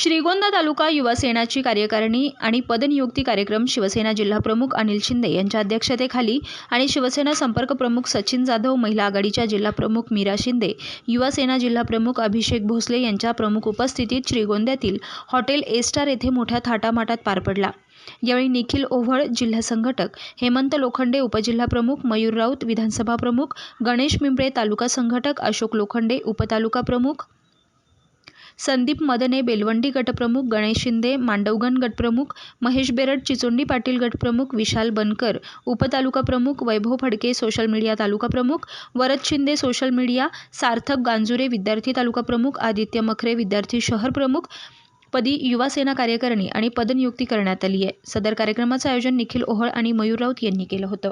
श्रीगोंदा तालुका युवा सेनाची कार्यकारिणी आणि पदनियुक्ती कार्यक्रम शिवसेना जिल्हाप्रमुख अनिल शिंदे यांच्या अध्यक्षतेखाली आणि शिवसेना संपर्क प्रमुख सचिन जाधव महिला आघाडीच्या जिल्हाप्रमुख मीरा शिंदे युवा सेना जिल्हाप्रमुख अभिषेक भोसले यांच्या प्रमुख उपस्थितीत श्रीगोंद्यातील हॉटेल ए स्टार येथे मोठ्या थाटामाटात पार पडला. यावेळी निखिल ओव्हळ जिल्हा संघटक हेमंत लोखंडे उपजिल्हाप्रमुख मयूर राऊत विधानसभा प्रमुख गणेश मिंबळे तालुका संघटक अशोक लोखंडे उपतालुका प्रमुख संदीप मदने बेलवंडी गटप्रमुख गणेश शिंदे मांडवगण गटप्रमुख महेश बेरड चिचोंडी पाटील गटप्रमुख विशाल बनकर उपतालुका प्रमुख वैभव फडके सोशल मीडिया तालुका प्रमुख वरद शिंदे सोशल मीडिया सार्थक गांजुरे विद्यार्थी तालुका प्रमुख आदित्य मखरे विद्यार्थी शहर प्रमुख पदी युवा सेना कार्यकारिणी आणि पदनियुक्ती करण्यात आली आहे. सदर कार्यक्रमाचं आयोजन निखिल ओहळ आणि मयूर राऊत यांनी केलं होतं.